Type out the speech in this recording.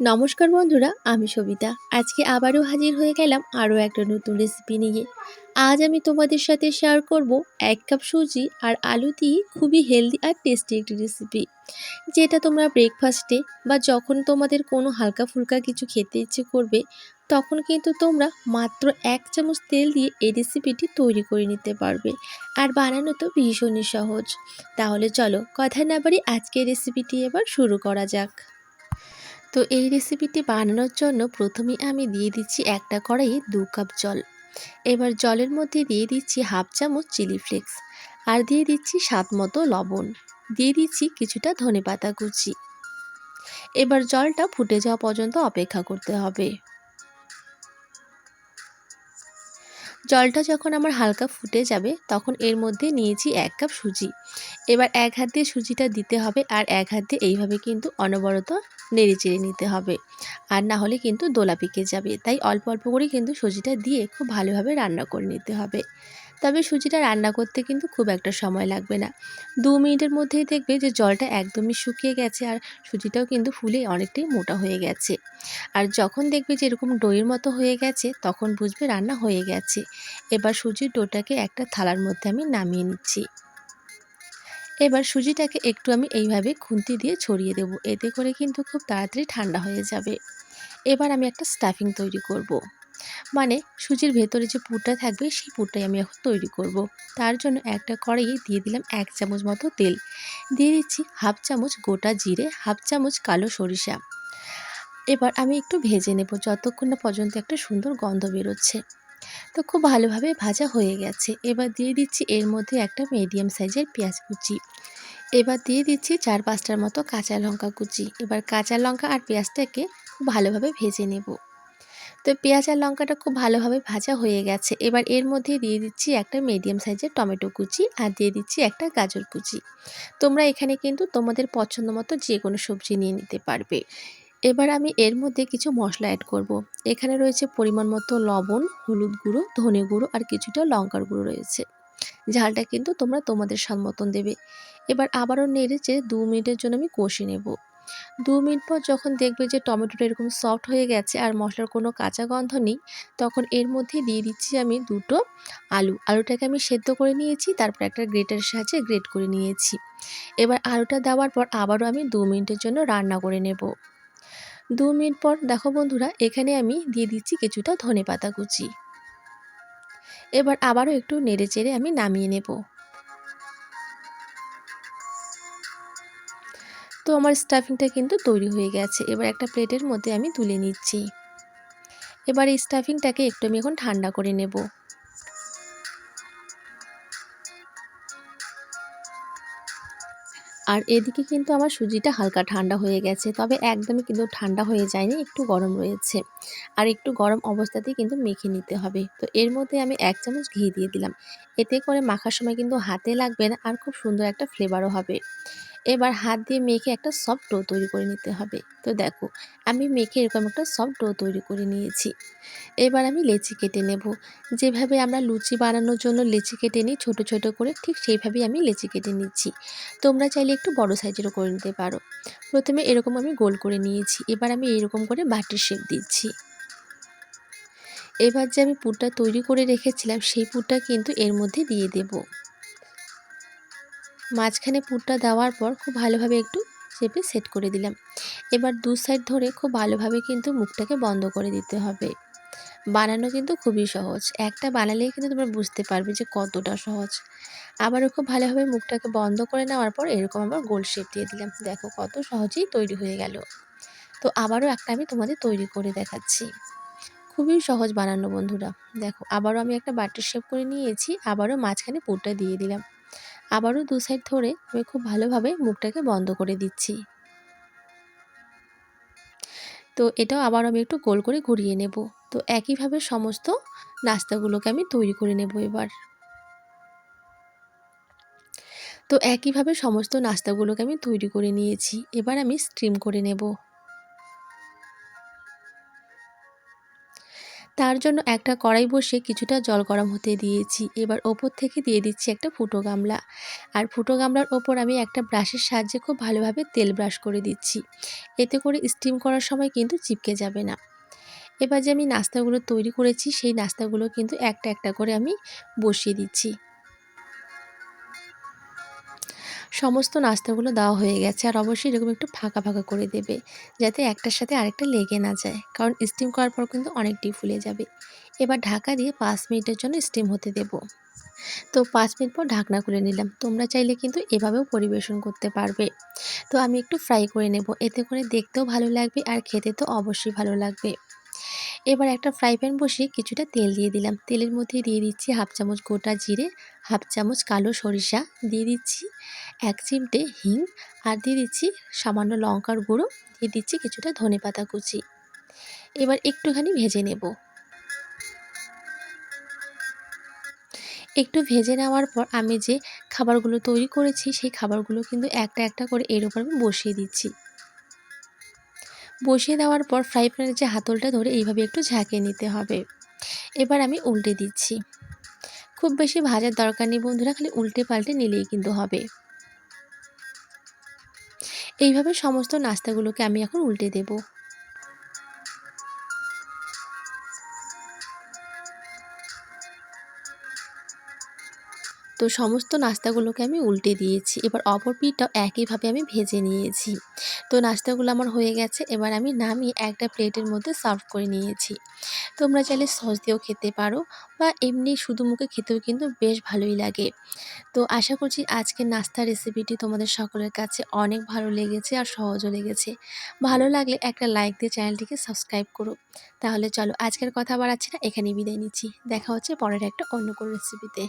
নমস্কার বন্ধুরা, আমি সবিতা। আজকে আবারও হাজির হয়ে গেলাম আরও একটা নতুন রেসিপি নিয়ে। আজ আমি তোমাদের সাথে শেয়ার করব এক কাপ সুজি আর আলু দিয়ে খুবই হেলদি আর টেস্টি একটি রেসিপি যেটা তোমরা ব্রেকফাস্টে বা যখন তোমাদের কোনো হালকা ফুলকা কিছু খেতে ইচ্ছে করবে, তখন কিন্তু তোমরা মাত্র এক চামচ তেল দিয়ে এই রেসিপিটি তৈরি করে নিতে পারবে। আর বানানো তো ভীষণই সহজ। তাহলে চলো, কথা না বাড়ি আজকের রেসিপিটি এবার শুরু করা যাক। তো এই রেসিপিটি বানানোর জন্য প্রথমে আমি দিয়ে দিচ্ছি একটা কড়াইয়ে দু কাপ জল। এবার জলের মধ্যে দিয়ে দিচ্ছি হাফ চামচ চিলি ফ্লেক্স আর দিয়ে দিচ্ছি স্বাদ মতো লবণ। দিয়ে দিচ্ছি কিছুটা ধনে পাতা কুচি। এবার জলটা ফুটে যাওয়া পর্যন্ত অপেক্ষা করতে হবে। জলটা যখন আমার হালকা ফুটে যাবে, তখন এর মধ্যে নিয়েছি এক কাপ সুজি। এবার এক হাত দিয়ে সুজিটা দিতে হবে আর এক হাত দিয়ে এইভাবে কিন্তু অনবরত নেড়ে চেড়ে নিতে হবে। আর না হলে কিন্তু দোলা পেকে যাবে। তাই অল্প অল্প করে কিন্তু সুজিটা দিয়ে খুব ভালোভাবে রান্না করে নিতে হবে। তবে সুজিটা রান্না করতে কিন্তু খুব একটা সময় লাগবে না। দু মিনিটের মধ্যেই দেখবে যে জলটা একদমই শুকিয়ে গেছে আর সুজিটাও কিন্তু ফুলে অনেকটাই মোটা হয়ে গেছে। আর যখন দেখবে যে এরকম ডোয়ের মতো হয়ে গেছে, তখন বুঝবে রান্না হয়ে গেছে। এবার সুজির ডোটাকে একটা থালার মধ্যে আমি নামিয়ে নিচ্ছি। এবার সুজিটাকে একটু আমি এইভাবে খুন্তি দিয়ে ছড়িয়ে দেব। এতে করে কিন্তু খুব তাড়াতাড়ি ঠান্ডা হয়ে যাবে। এবার আমি একটা স্টাফিং তৈরি করব। মানে সুজির ভেতরে যে পুরটা থাকবে, সেই পুরটাই আমি এখন তৈরি করব। তার জন্য একটা কড়াইয়ে দিয়ে দিলাম এক চামচ মতো তেল। দিয়ে দিচ্ছি হাফ চামচ গোটা জিরে, হাফ চামচ কালো সরিষা। এবার আমি একটু ভেজে নেব। যতক্ষণ না পর্যন্ত একটা সুন্দর গন্ধ বেরোচ্ছে। তো খুব ভালোভাবে ভাজা হয়ে গেছে। এবার দিয়ে দিচ্ছি এর মধ্যে একটা মিডিয়াম সাইজের পেঁয়াজ কুচি। এবার দিয়ে দিচ্ছি চার পাঁচটার মতো কাঁচা লঙ্কা কুচি। এবার কাঁচা লঙ্কা আর পেঁয়াজটাকে খুব ভালোভাবে ভেজে নেব। তো পেঁয়াজ আর লঙ্কাটা খুব ভালোভাবে ভাজা হয়ে গেছে। এবার এর মধ্যে দিয়ে দিচ্ছি একটা মিডিয়াম সাইজের টমেটো কুচি আর দিয়ে দিচ্ছি একটা গাজর কুচি। তোমরা এখানে কিন্তু তোমাদের পছন্দ মতো যে কোনো সবজি নিয়ে নিতে পারবে। এবার আমি এর মধ্যে কিছু মশলা অ্যাড করব। এখানে রয়েছে পরিমাণ মতো লবণ, হলুদ গুঁড়ো, ধনে গুঁড়ো আর কিছুটা লঙ্কার গুঁড়ো রয়েছে। ঝালটা কিন্তু তোমরা তোমাদের স্বাদ মতন দেবে। এবার আবারও নেড়ে দু মিনিটের জন্য আমি কষে নেব। দু মিনিট পর যখন দেখবে যে টমেটোটা এরকম সফট হয়ে গেছে আর মশলার কোনো কাঁচা গন্ধ নেই, তখন এর মধ্যে দিয়ে দিচ্ছি আমি দুটো আলু। আলুটাকে আমি সেদ্ধ করে নিয়েছি, তারপর একটা গ্রেটারের সাহায্যে গ্রেট করে নিয়েছি। এবার আলুটা দেওয়ার পর আবারও আমি দু মিনিটের জন্য রান্না করে নেব। দু মিনিট পর দেখো বন্ধুরা, এখানে আমি দিয়ে দিচ্ছি কিছুটা ধনে পাতা কুচি। এবার আবারও একটু নেড়ে চেড়ে আমি নামিয়ে নেব। তো আমার স্টাফিংটা কিন্তু তৈরি হয়ে গেছে। এবার একটা প্লেটের মধ্যে আমি তুলে নিচ্ছি। এবার এই স্টাফিংটাকে একটু আমি এখন ঠান্ডা করে নেব। আর এদিকে কিন্তু আমার সুজিটা হালকা ঠান্ডা হয়ে গেছে, তবে একদমই কিন্তু ঠান্ডা হয়ে যায়নি, একটু গরম রয়েছে। আর একটু গরম অবস্থাতেই কিন্তু মেখে নিতে হবে। তো এর মধ্যে আমি এক চামচ ঘি দিয়ে দিলাম। এতে করে মাখার সময় কিন্তু হাতে লাগবে না আর খুব সুন্দর একটা ফ্লেভারও হবে। এবার হাত দিয়ে মেখে একটা সফট ডো তৈরি করে নিতে হবে। তো দেখো, আমি মেখে এরকম একটা সফট ডো তৈরি করে নিয়েছি। এবার আমি লেচি কেটে নেব। যেভাবে আমরা লুচি বানানোর জন্য লেচি কেটে নিই, ছোটো ছোটো করে ঠিক সেইভাবেই আমি লেচি কেটে নিচ্ছি। তোমরা চাইলে একটু বড় সাইজেরও করে নিতে পারো। প্রথমে এরকম আমি গোল করে নিয়েছি। এবার আমি এরকম করে বাটির শেপ দিচ্ছি। এবার যে আমি পুরটা তৈরি করে রেখেছিলাম, সেই পুরটা কিন্তু এর মধ্যে দিয়ে দেবো। মাঝখানে পুরটা দেওয়ার পর খুব ভালোভাবে একটু চেপে সেট করে দিলাম। এবার দু সাইড ধরে খুব ভালোভাবে কিন্তু মুখটাকে বন্ধ করে দিতে হবে। বানানো কিন্তু খুবই সহজ। একটা বানালেই কিন্তু তোমরা বুঝতে পারবে যে কতটা সহজ। আবারও খুব ভালোভাবে মুখটাকে বন্ধ করে নেওয়ার পর এরকম আবার গোল শেপ দিয়ে দিলাম। দেখো কত সহজেই তৈরি হয়ে গেল। তো আবারও একটা আমি তোমাদের তৈরি করে দেখাচ্ছি। খুবই সহজ বানানো বন্ধুরা। দেখো আবারও আমি একটা বাটির শেপ করে নিয়েছি। আবারও মাঝখানে পুরটা দিয়ে দিলাম। আবারও দু সাইড ধরে আমি খুব ভালোভাবে মুখটাকে বন্ধ করে দিচ্ছি। তো এটাও আবার আমি একটু গোল করে ঘুরিয়ে নেব। তো একইভাবে সমস্ত নাস্তাগুলোকে আমি তৈরি করে নেব এবার। তো একইভাবে সমস্ত নাস্তাগুলোকে আমি তৈরি করে নিয়েছি। এবার আমি স্ট্রিম করে নেব। তার জন্য একটা কড়াই বসে কিছুটা জল গরম হতে দিয়েছি। এবার ওপর থেকে দিয়ে দিচ্ছি একটা ফুটো গামলা। আর ফুটো গামলার ওপর আমি একটা ব্রাশের সাহায্যে খুব ভালোভাবে তেল ব্রাশ করে দিচ্ছি। এতে করে স্টিম করার সময় কিন্তু চিপকে যাবে না। এবার যে আমি নাস্তাগুলো তৈরি করেছি, সেই নাস্তাগুলো কিন্তু একটা একটা করে আমি বসিয়ে দিচ্ছি। সমস্ত নাস্তাগুলো দেওয়া হয়ে গেছে আর অবশ্যই এরকম একটু ফাঁকা ফাঁকা করে দেবে যাতে একটার সাথে আরেকটা লেগে না যায়। কারণ স্টিম করার পর কিন্তু অনেকটাই ফুলে যাবে। এবার ঢাকা দিয়ে পাঁচ মিনিটের জন্য স্টিম হতে দেব। তো পাঁচ মিনিট পর ঢাকনা খুলে নিলাম। তোমরা চাইলে কিন্তু এভাবেও পরিবেশন করতে পারবে। তো আমি একটু ফ্রাই করে নেব। এতে করে দেখতেও ভালো লাগবে আর খেতে তো অবশ্যই ভালো লাগবে। এবার একটা ফ্রাই প্যান বসিয়ে কিছুটা তেল দিয়ে দিলাম। তেলের মধ্যে দিয়ে দিচ্ছি হাফ চামচ গোটা জিরে হাফ চামচ কালো সরিষা, দিয়ে দিচ্ছি এক চিমটে হিং আর দিয়ে দিচ্ছি সামান্য লঙ্কার গুঁড়ো, দিয়ে দিচ্ছি কিছুটা ধনে পাতা কুচি। এবার একটুখানি ভেজে নেব। একটু ভেজে নেওয়ার পর আমি যে খাবারগুলো তৈরি করেছি, সেই খাবারগুলো কিন্তু একটা একটা করে এর উপর আমি বসিয়ে দিচ্ছি। বসিয়ে দেওয়ার পর ফ্রাই প্যানের যে হাতলটা ধরে এইভাবে একটু ঝাঁকিয়ে নিতে হবে। এবার আমি উল্টে দিচ্ছি। খুব বেশি ভাজার দরকার নেই বন্ধুরা, খালি উল্টে পাল্টে নিলেই কিন্তু হবে। এইভাবে সমস্ত নাস্তাগুলোকে আমি এখন উল্টে দেবো। তো সমস্ত নাস্তাগুলোকে আমি উল্টে দিয়েছি। এবার অপর পিঠটাও একইভাবে আমি ভেজে নিয়েছি। তো নাস্তাগুলো আমার হয়ে গেছে, এবার আমি নামিয়ে একটা প্লেটের মধ্যে সার্ভ করে নিয়েছি। তোমরা চাইলে সস দিয়েও খেতে পারো বা এমনি শুধু মুখে খেতেও কিন্তু বেশ ভালোই লাগে। তো আশা করছি আজকের নাস্তার রেসিপিটি তোমাদের সকলের কাছে অনেক ভালো লেগেছে আর সহজও লেগেছে। ভালো লাগলে একটা লাইক দিয়ে চ্যানেলটিকে সাবস্ক্রাইব করো। তাহলে চলো আজকের কথা বাড়াচ্ছি না, এখানেই বিদায় নিচ্ছি। দেখা হচ্ছে পরের একটা অন্য কোনো রেসিপিতে।